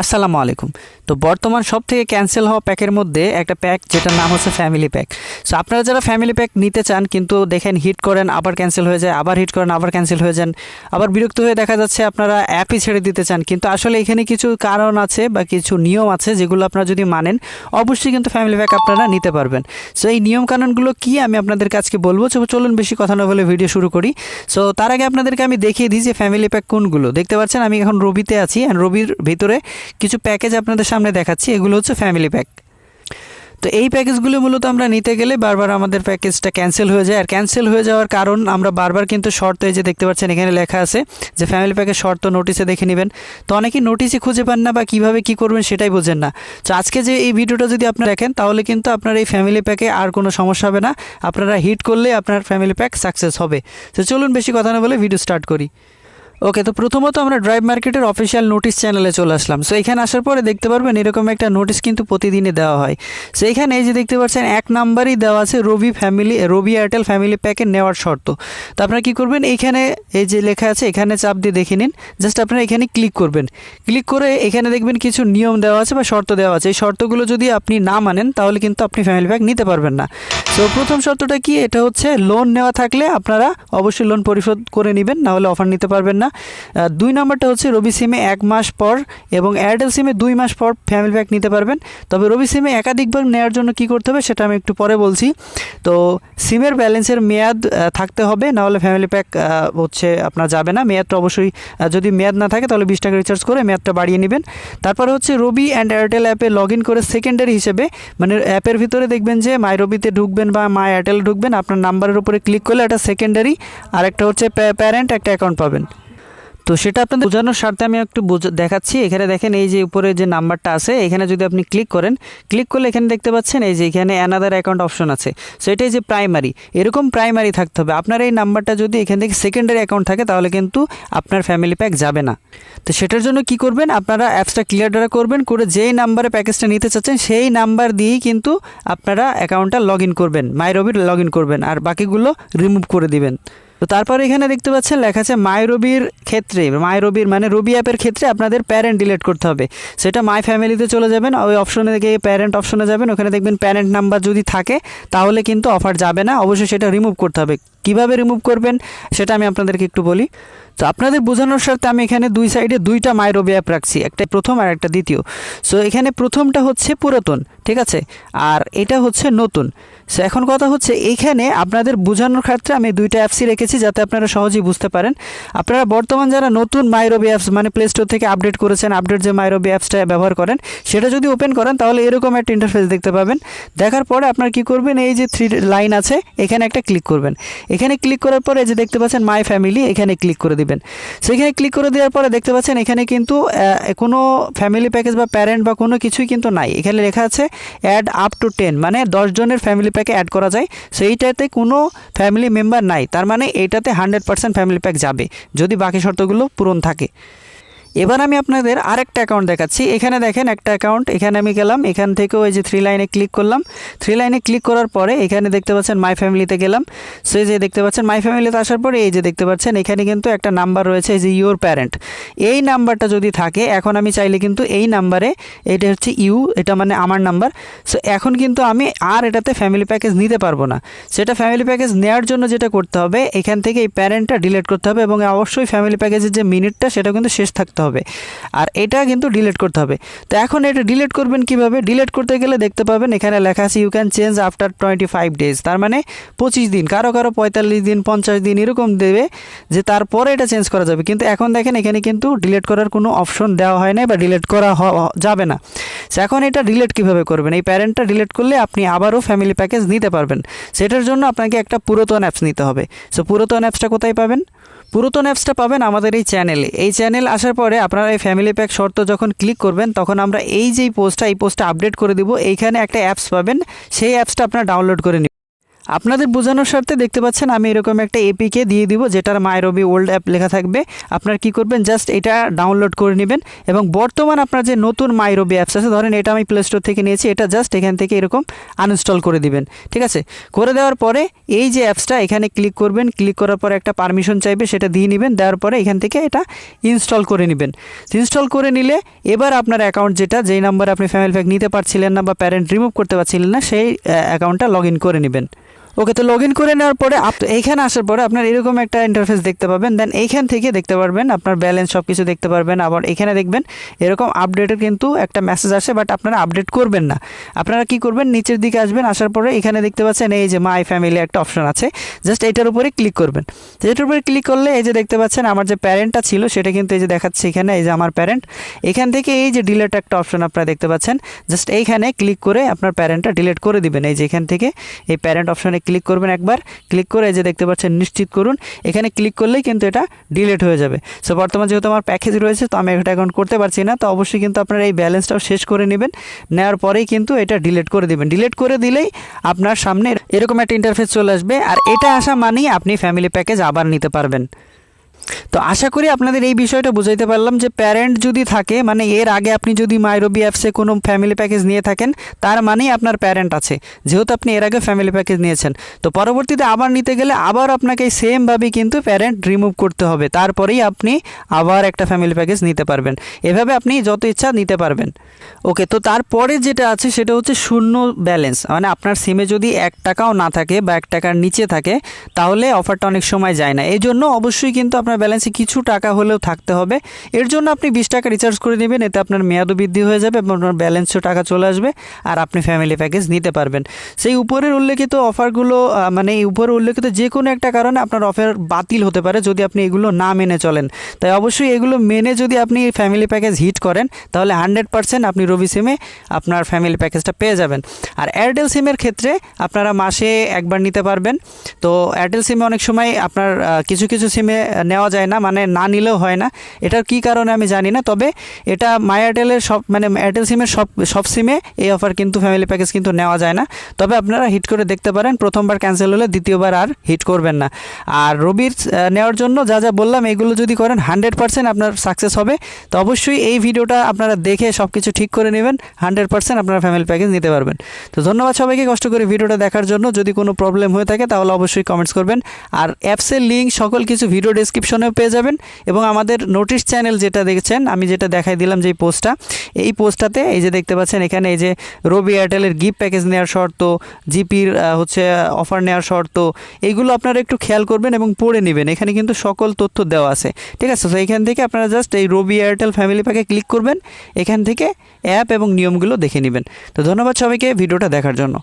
আসসালামু আলাইকুম। তো বর্তমান সব থেকে ক্যান্সেল হওয়া প্যাকের মধ্যে একটা প্যাক যেটার নাম হচ্ছে ফ্যামিলি প্যাক সো আপনারা যারা ফ্যামিলি প্যাক নিতে চান, কিন্তু দেখেন হিট করেন, আবার ক্যান্সেল হয়ে যায়, আবার হিট করেন, আবার ক্যান্সেল হয়ে যান, আবার বিরক্ত হয়ে দেখা যাচ্ছে আপনারা অ্যাপই ছেড়ে দিতে চান। কিন্তু আসলে এখানে কিছু কারণ আছে বা কিছু নিয়ম আছে যেগুলো আপনারা যদি মানেন, অবশ্যই কিন্তু ফ্যামিলি প্যাক আপনারা নিতে পারবেন। সো এই নিয়ম কানুনগুলো কি আমি আপনাদেরকে আজকে বলব? চলুন বেশি কথা না বলে ভিডিও শুরু করি। সো তার আগে আপনাদেরকে আমি দেখিয়ে দিই যে ফ্যামিলি প্যাক কোনগুলো। দেখতে পাচ্ছেন, আমি এখন রবিতে আছি, and রবির ভিতরে কিছু প্যাকেজ আপনাদের সামনে দেখাচ্ছি, এগুলো হচ্ছে ফ্যামিলি প্যাক তো এই প্যাকেজগুলো মূলত আমরা নিতে গেলে বারবার আমাদের প্যাকেজটা ক্যান্সেল হয়ে যায়। আর ক্যান্সেল হয়ে যাওয়ার কারণ আমরা বারবার কিন্তু শর্ত এই যে দেখতে পাচ্ছেন, এখানে লেখা আছে যে ফ্যামিলি প্যাকের শর্ত নোটিসে দেখে নেবেন। তো অনেকেই নোটিসই খুঁজে পান না বা কীভাবে কি করবেন সেটাই বোঝেন না। তো আজকে যে এই ভিডিওটা যদি আপনারা দেখেন, তাহলে কিন্তু আপনার এই ফ্যামিলি প্যাকে আর কোনো সমস্যা হবে না। আপনারা হিট করলে আপনার ফ্যামিলি প্যাক সাকসেস হবে। তো চলুন বেশি কথা না বলে ভিডিও স্টার্ট করি। ওকে তো প্রথমত আমরা ড্রাইভ মার্কেটের অফিসিয়াল নোটিশ চ্যানেলে চলে আসলাম। সো এখানে আসার পরে দেখতে পারবেন এরকম একটা নোটিশ কিন্তু প্রতিদিনই দেওয়া হয়। সো এখানে এই যে দেখতে পাচ্ছেন, এক নাম্বারই দেওয়া আছে রবি ফ্যামিলি রবি এয়ারটেল ফ্যামিলি প্যাকে নেওয়ার শর্ত। তো আপনারা কী করবেন এইখানে এই যে লেখা আছে, এখানে চাপ দিয়ে দেখে নিন। জাস্ট আপনারা এখানে ক্লিক করবেন। ক্লিক করে এখানে দেখবেন কিছু নিয়ম দেওয়া আছে বা শর্ত দেওয়া আছে। এই শর্তগুলো যদি আপনি না মানেন, তাহলে কিন্তু আপনি ফ্যামিলি প্যাক নিতে পারবেন না। সো প্রথম শর্তটা কি? এটা হচ্ছে লোন নেওয়া থাকলে আপনারা অবশ্যই লোন পরিশোধ করে নেবেন, নাহলে অফার নিতে পারবেন না। দুই নম্বরটা হচ্ছে রবি সিমে এক মাস পর এবং এয়ারটেল সিমে দুই মাস পর ফ্যামিলি প্যাক নিতে পারবেন। তবে রবি সিমে একাধিকবার নেওয়ার জন্য কি করতে হবে সেটা আমি একটু পরে বলছি। তো সিমের ব্যালেন্সের মেয়াদ থাকতে হবে, না হলে ফ্যামিলি প্যাক হচ্ছে আপনার যাবে না। মেয়াদটা অবশ্যই যদি মেয়াদ না থাকে তাহলে বিশ টাকা রিচার্জ করে মেয়াদটা বাড়িয়ে নেবেন। তারপরে হচ্ছে রবি অ্যান্ড এয়ারটেল অ্যাপে লগ ইন করে সেকেন্ডারি হিসেবে মানে অ্যাপের ভিতরে দেখবেন যে মাই রবিতে ঢুকবেন বা মাই এয়ারটেল ঢুকবেন, আপনার নাম্বারের উপরে ক্লিক করলে একটা সেকেন্ডারি আর একটা হচ্ছে প্যারেন্ট একটা অ্যাকাউন্ট পাবেন। তো সেটা আপনাদের বোঝানোর স্বার্থে আমি একটু দেখাচ্ছি। এখানে দেখেন এই যে উপরে যে নাম্বারটা আছে, এখানে যদি আপনি ক্লিক করেন, ক্লিক করলে এখানে দেখতে পাচ্ছেন এই যে এখানে অ্যানাদার অ্যাকাউন্ট অপশন আছে। সো এটাই যে প্রাইমারি এরকম প্রাইমারি থাকতে হবে। আপনার এই নাম্বারটা যদি এখান থেকে সেকেন্ডারি অ্যাকাউন্ট থাকে, তাহলে কিন্তু আপনার ফ্যামিলি প্যাক যাবে না। তো সেটার জন্য কি করবেন? আপনারা অ্যাপসটা ক্লিয়ার করবেন, করে যেই নাম্বারে প্যাকেজটা নিতে চাচ্ছেন, সেই নাম্বার দিয়েই কিন্তু আপনারা অ্যাকাউন্টটা লগ করবেন মাইরবির লগ করবেন, আর বাকিগুলো রিমুভ করে দিবেন। তো তারপর এখানে দেখতে পাচ্ছেন, লেখা আছে মাই রবির ক্ষেত্রে মাই রবির মানে রবি অ্যাপের ক্ষেত্রে আপনাদের প্যারেন্ট ডিলেট করতে হবে। সেটা মাই ফ্যামিলিতে চলে যাবেন, ওই অপশনে দেখে প্যারেন্ট অপশনে যাবেন, ওখানে দেখবেন প্যারেন্ট নাম্বার যদি থাকে, তাহলে কিন্তু অফার যাবে না। অবশ্যই সেটা রিমুভ করতে হবে। কীভাবে রিমুভ করবেন, সেটা আমি আপনাদেরকে একটু বলি। তো আপনাদের বোঝানোর স্বার্থে আমি এখানে দুই সাইডে দুইটা মাইরবি অ্যাপ রাখছি, একটা প্রথম আর একটা দ্বিতীয়। সো এখানে প্রথমটা হচ্ছে পুরাতন, ঠিক আছে? আর এটা হচ্ছে নতুন। সো এখন কথা হচ্ছে এইখানে আপনাদের বোঝানোর ক্ষেত্রে আমি দুইটা অ্যাপসই রেখেছি যাতে আপনারা সহজেই বুঝতে পারেন। আপনারা বর্তমান যারা নতুন মাইরবি অ্যাপস মানে প্লে স্টোর থেকে আপডেট করেছেন আপডেট যে মাইরবি অ্যাপসটা ব্যবহার করেন, সেটা যদি ওপেন করেন, তাহলে এরকম একটা ইন্টারফেস দেখতে পাবেন। দেখার পরে আপনার কি করবেন, এই যে থ্রি লাইন আছে, এখানে একটা ক্লিক করবেন। এখানে ক্লিক করার পরে যে দেখতে পাচ্ছেন মাই ফ্যামিলি এখানে ক্লিক করে দিবেন। সেখানে ক্লিক করে দেওয়ার পরে দেখতে পাচ্ছেন এখানে কিন্তু কোনো ফ্যামিলি প্যাকেজ বা প্যারেন্ট বা কোনো কিছুই কিন্তু নাই। এখানে লেখা আছে অ্যাড আপ টু টেন মানে দশজনের ফ্যামিলি প্যাকে অ্যাড করা যায়। সেইটাতে কোনো ফ্যামিলি মেম্বার নাই। তার মানে এইটাতে হান্ড্রেড পার্সেন্ট ফ্যামিলি প্যাক যাবে, যদি বাকি শর্তগুলো পূরণ থাকে। এবার আমি আপনাদের আরেকটা অ্যাকাউন্ট দেখাচ্ছি। এখানে দেখেন একটা অ্যাকাউন্ট এখানে আমি গেলাম, এখান থেকে ওই যে থ্রি লাইনে ক্লিক করলাম। থ্রি লাইনে ক্লিক করার পরে এখানে দেখতে পাচ্ছেন মাই ফ্যামিলিতে গেলাম। সো এই যে দেখতে পাচ্ছেন মাই ফ্যামিলিতে আসার পরে এই যে দেখতে পাচ্ছেন, এখানে কিন্তু একটা নাম্বার রয়েছে, এই যে ইউর প্যারেন্ট এই নাম্বারটা যদি থাকে, এখন আমি চাইলে কিন্তু এই নাম্বারে এটা হচ্ছে ইউ এটা মানে আমার নাম্বার সো এখন কিন্তু আমি আর এটাতে ফ্যামিলি প্যাকেজ নিতে পারব না। সেটা ফ্যামিলি প্যাকেজ নেওয়ার জন্য যেটা করতে হবে, এখান থেকে এই প্যারেন্টটা ডিলিট করতে হবে এবং অবশ্যই ফ্যামিলি প্যাকেজের যে মিনিটটা সেটা কিন্তু শেষ থাকতে হবে। আর এটা কিন্তু ডিলিট করতে হবে। তো এখন এটা ডিলিট করবেন কীভাবে? ডিলিট করতে গেলে দেখতে পাবেন এখানে লেখা আছে you can change after twenty five days তার মানে পঁচিশ দিন, কারও কারও পঁয়তাল্লিশ দিন, পঞ্চাশ দিন এরকম দেবে যে তারপরে এটা চেঞ্জ করা যাবে। কিন্তু এখন দেখেন এখানে কিন্তু ডিলিট করার কোনো অপশন দেওয়া হয় না বা ডিলিট করা যাবে না। এখন এটা ডিলিট কীভাবে করবেন? এই প্যারেন্টটা ডিলিট করলে আপনি আবারও ফ্যামিলি প্যাকেজ নিতে পারবেন। সেটার জন্য আপনাকে একটা পুরাতন অ্যাপস নিতে হবে। সো পুরাতন অ্যাপসটা কোথায় পাবেন? পুরাতন অ্যাপসটা পাবেন আমাদের এই চ্যানেলে এই চ্যানেল আসার পরে আপনারা এই ফ্যামিলি প্যাক শর্ত যখন ক্লিক করবেন, তখন আমরা এই যে পোস্টটা এই পোস্টটা আপডেট করে দিব। এইখানে একটা অ্যাপস পাবেন। সেই অ্যাপসটা আপনারা ডাউনলোড করে আপনাদের বোঝানোর স্বার্থে দেখতে পাচ্ছেন আমি এরকম একটা এপিকে দিয়ে দিব, যেটার মাইরবি ওল্ড অ্যাপ লেখা থাকবে। আপনার কি করবেন? জাস্ট এটা ডাউনলোড করে নেবেন এবং বর্তমান আপনার যে নতুন মাইরবি অ্যাপস আছে, ধরেন এটা আমি প্লে স্টোর থেকে নিয়েছি, এটা জাস্ট এখান থেকে এরকম আনইনস্টল করে দিবেন, ঠিক আছে? করে দেওয়ার পরে এই যে অ্যাপসটা এখানে ক্লিক করবেন ক্লিক করার পরে একটা পারমিশন চাইবে, সেটা দিয়ে নেবেন, দেওয়ার পরে এখান থেকে এটা ইনস্টল করে নেবেন। ইনস্টল করে নিলে এবার আপনার অ্যাকাউন্ট যেটা, যেই নাম্বারে আপনি ফ্যামিলি প্যাক নিতে পারছিলেন না বা প্যারেন্ট রিমুভ করতে পারছিলেন না, সেই অ্যাকাউন্টটা লগ করে নেবেন। ওকে তো লগ ইন করে নেওয়ার পরে এইখানে আসার পরে আপনার এরকম একটা ইন্টারফেস দেখতে পাবেন দেন এইখান থেকে দেখতে পারবেন, আপনার ব্যালেন্স সব কিছু দেখতে পারবেন, আবার এখানে দেখবেন এরকম আপডেটের কিন্তু একটা মেসেজ আসে বাট আপনারা আপডেট করবেন না। আপনারা কি করবেন, নিচের দিকে আসবেন, আসার পরে এখানে দেখতে পাচ্ছেন এই যে মাই ফ্যামিলি একটা অপশন আছে জাস্ট এইটার উপরে ক্লিক করবেন। এটার উপরে ক্লিক করলে এই যে দেখতে পাচ্ছেন আমার যে প্যারেন্টটা ছিল, সেটা কিন্তু এই যে দেখাচ্ছে এখানে, এই যে আমার প্যারেন্ট এখান থেকে এই যে ডিলেট একটা অপশন আপনারা দেখতে পাচ্ছেন জাস্ট এইখানে ক্লিক করে আপনার প্যারেন্টটা ডিলেট করে দিবেন। এই যে এখান থেকে এই প্যারেন্ট অপশনে ক্লিক করবেন একবার। ক্লিক করে যে দেখতে পাচ্ছেন, নিশ্চিত করুন। এখানে ক্লিক করলেই কিন্তু এটা ডিলেট হয়ে যাবে। সো বর্তমান যেহেতু আমার প্যাকেজ রয়েছে, তো আমি এটা অ্যাকাউন্ট করতে পারছি না। তো অবশ্যই কিন্তু আপনারা এই ব্যালেন্সটাও শেষ করে নেবেন। নেওয়ার পরেই কিন্তু এটা ডিলেট করে দিবেন। ডিলেট করে দিলেই আপনার সামনে এরকম একটা ইন্টারফেস চলে আসবে। আর এটা আসা মানেই আপনি ফ্যামিলি প্যাকেজ আবার নিতে পারবেন। তো আশা করি আপনাদের এই বিষয়টা বুঝাইতে পারলাম যে প্যারেন্ট যদি থাকে মানে এর আগে আপনি যদি মাইরবি অ্যাপসে কোনো ফ্যামিলি প্যাকেজ নিয়ে থাকেন, তার মানেই আপনার প্যারেন্ট আছে। যেহেতু আপনি এর আগে ফ্যামিলি প্যাকেজ নিয়েছেন। তো পরবর্তীতে আবার নিতে গেলে আবার আপনাকে সেমভাবেই কিন্তু প্যারেন্ট রিমুভ করতে হবে। তারপরেই আপনি আবার একটা ফ্যামিলি প্যাকেজ নিতে পারবেন। এভাবে আপনি যত ইচ্ছা নিতে পারবেন। ওকে তো তারপরে যেটা আছে সেটা হচ্ছে শূন্য ব্যালেন্স মানে আপনার সিমে যদি এক টাকাও না থাকে বা এক টাকার নিচে থাকে, তাহলে অফারটা অনেক সময় যায় না। এই জন্য অবশ্যই কিন্তু আপনার ব্যালেন্সে কিছু টাকা হলেও থাকতে হবে। এর জন্য আপনি বিশ টাকা রিচার্জ করে নেবেন, এতে আপনার মেয়াদও বৃদ্ধি হয়ে যাবে এবং আপনার ব্যালেন্সও টাকা চলে আসবে আর আপনি ফ্যামিলি প্যাকেজ নিতে পারবেন। সেই উপরের উল্লেখিত অফারগুলো মানে এই উপরে উল্লেখিত যে কোনো একটা কারণে আপনার অফার বাতিল হতে পারে যদি আপনি এগুলো না মেনে চলেন। তাই অবশ্যই এগুলো মেনে যদি আপনি ফ্যামিলি প্যাকেজ হিট করেন, তাহলে হান্ড্রেড পার্সেন্ট আপনি রবি সিমে আপনার ফ্যামিলি প্যাকেজটা পেয়ে যাবেন। আর এয়ারটেল সিমের ক্ষেত্রে আপনারা মাসে একবার নিতে পারবেন। তো এয়ারটেল সিমে অনেক সময় আপনার কিছু কিছু সিমে নেওয়া যায় না মানে না নিলেও হয় না। এটার কি কারণে আমি জানি না, তবে এটা মাই এয়ারটেলের সব মানে এয়ারটেল সিমের সব সব সিমে এই অফার কিন্তু ফ্যামিলি প্যাকেজ কিন্তু নেওয়া যায় না। তবে আপনারা হিট করে দেখতে পারেন, প্রথমবার ক্যান্সেল হলে দ্বিতীয়বার আর হিট করবেন না। আর রবির নেওয়ার জন্য যা যা বললাম, এগুলো যদি করেন হান্ড্রেড পার্সেন্ট আপনার সাকসেস হবে। তো অবশ্যই এই ভিডিওটা আপনারা দেখে সব কিছু ঠিক করে নেবেন হান্ড্রেড পার্সেন্ট আপনারা ফ্যামিলি প্যাকেজ নিতে পারবেন। তো ধন্যবাদ সবাইকে, কষ্ট করে ভিডিওটা দেখার জন্য। যদি কোনো প্রবলেম হয়ে থাকে, তাহলে অবশ্যই কমেন্টস করবেন। আর অ্যাপসের লিঙ্ক সকল কিছু ভিডিও ডেসক্রিপশনেও পেয়ে যাবেন এবং আমাদের নোটিশ চ্যানেল যেটা দেখছেন, আমি যেটা দেখাই দিলাম যেই পোস্টটা, এই পোস্টটাতে এই যে দেখতে পাচ্ছেন, এখানে এই যে রবি এয়ারটেলের গিফট প্যাকেজ নেওয়ার শর্ত জিপির হচ্ছে অফার নেওয়ার শর্ত এইগুলো আপনারা একটু খেয়াল করবেন এবং পড়ে নেবেন। এখানে কিন্তু সকল তথ্য দেওয়া আছে। ঠিক আছে? তো এখান থেকে আপনারা জাস্ট এই রবি এয়ারটেল ফ্যামিলি প্যাকে ক্লিক করবেন, এখান থেকে অ্যাপ এবং নিয়মগুলো দেখে নেবেন। তো ধন্যবাদ সবাইকে ভিডিওটা দেখার জন্য।